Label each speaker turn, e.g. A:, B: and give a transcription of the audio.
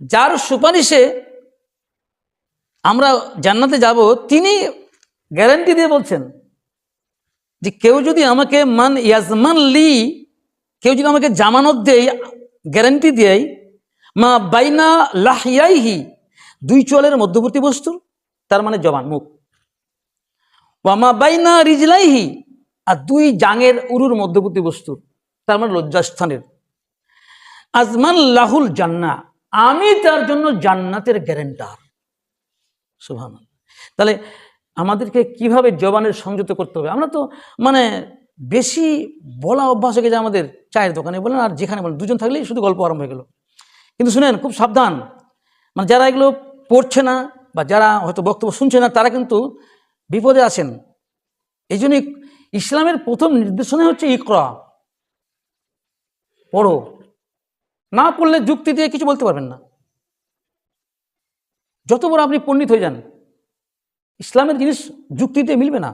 A: যার সুপারিশে আমরা জান্নাতে যাব, তিনি গ্যারান্টি দিয়ে বলছেন যে কেউ যদি আমাকে মান ইয়াজমান লি, কেউ যদি আমাকে জামানত দেয়, গ্যারান্টি দেয়, মা বাইনা লাহিয়াইহি, দুই চলের মধ্যবর্তী বস্তু, তার মানে জবান, মুখ। মা বাইনা রিজলাইহি, আর দুই জাঙের উরুর মধ্যবর্তী বস্তু, তার মানে লজ্জাস্থানের। আজমান লাহুল জান্না আমি তার জন্য জান্নাতের গ্যারেন্টার সুভান তাহলে আমাদেরকে কীভাবে জবানের সংযত করতে হবে? আমরা তো মানে বেশি বলা অভ্যাস হয়ে গেছে আমাদের চায়ের দোকানে। বলেন আর যেখানে বলেন, দুজন থাকলেই শুধু গল্প আরম্ভ হয়ে গেল। কিন্তু শুনেন, খুব সাবধান। মানে যারা এগুলো পড়ছে না বা যারা হয়তো বক্তব্য শুনছে না, তারা কিন্তু বিপদে আছেন। এই ইসলামের প্রথম নির্দেশনা হচ্ছে ইকরা। পড়ো। না পড়লে যুক্তি দিয়ে কিছু বলতে পারবেন না। যত বড় আপনি পণ্ডিত হয়ে যান, ইসলামের জিনিস যুক্তি দিয়ে মিলবে না।